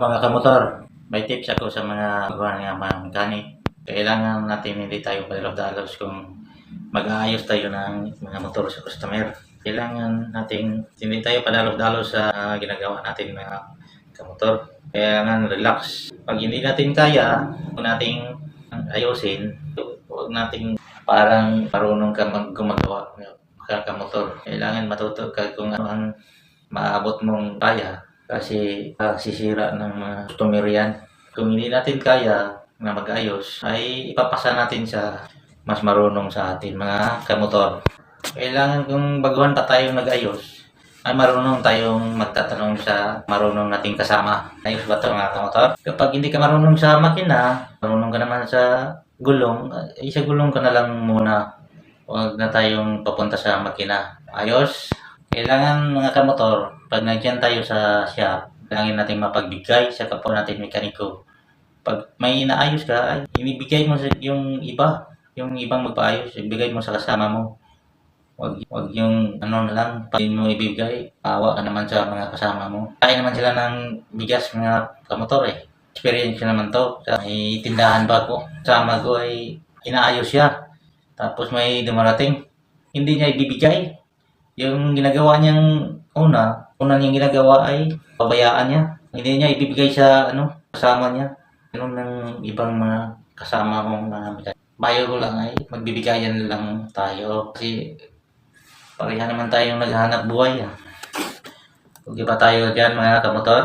Mga kamotor, may tips ako sa mga gawa ng mga mechanic. Kailangan natin hindi tayo palilos kung mag-aayos tayo ng mga motor sa customer. Kailangan natin hindi tayo padalos-dalos sa ah, ginagawa natin mga kamotor. Kailangan relax. Pag hindi natin kaya, kung nating ayusin, huwag nating parang marunong ka mag gumagawa ng mga kamotor. Kailangan matuto ka kung ano ang maabot mong kaya kasi ah, sisira ng mga customer yan. Kung hindi natin kaya na mag-ayos, ay ipapasa natin sa mas marunong sa atin mga kamotor. Kailangan kung baguhan pa tayong nag-ayos, ay marunong tayong magtatanong sa marunong nating kasama. Ayos ba ito mga kamotor? Kapag hindi ka marunong sa makina, marunong ka naman sa gulong, ay sa gulong ka na lang muna. Huwag na tayong papunta sa makina. Ayos? Kailangan mga kamotor, pag nandiyan tayo sa shop, kailangan natin mapagbigay sa kapwa natin mekaniko. Pag may inaayos ka, ay ibibigay mo yung iba, yung ibang magpaayos, ibigay mo sa kasama mo. Wag, wag yung ano na lang, pag mo ibigay, awa ka naman sa mga kasama mo. Kaya naman sila ng bigas mga kamotor eh. Experience naman to. Sa may tindahan pa ko. Kasama ko ay inaayos siya. Tapos may dumarating. Hindi niya ibibigay. Yung ginagawa niyang una, una niyang ginagawa ay pabayaan niya. Hindi niya ibibigay sa ano, kasama niya. Ganun ng ibang mga kasama mong mga. Bayo ko lang ay magbibigayan lang tayo. Kasi pareha naman tayong naghanap buhay. Ah. Huwag ba tayo dyan mga kamotor?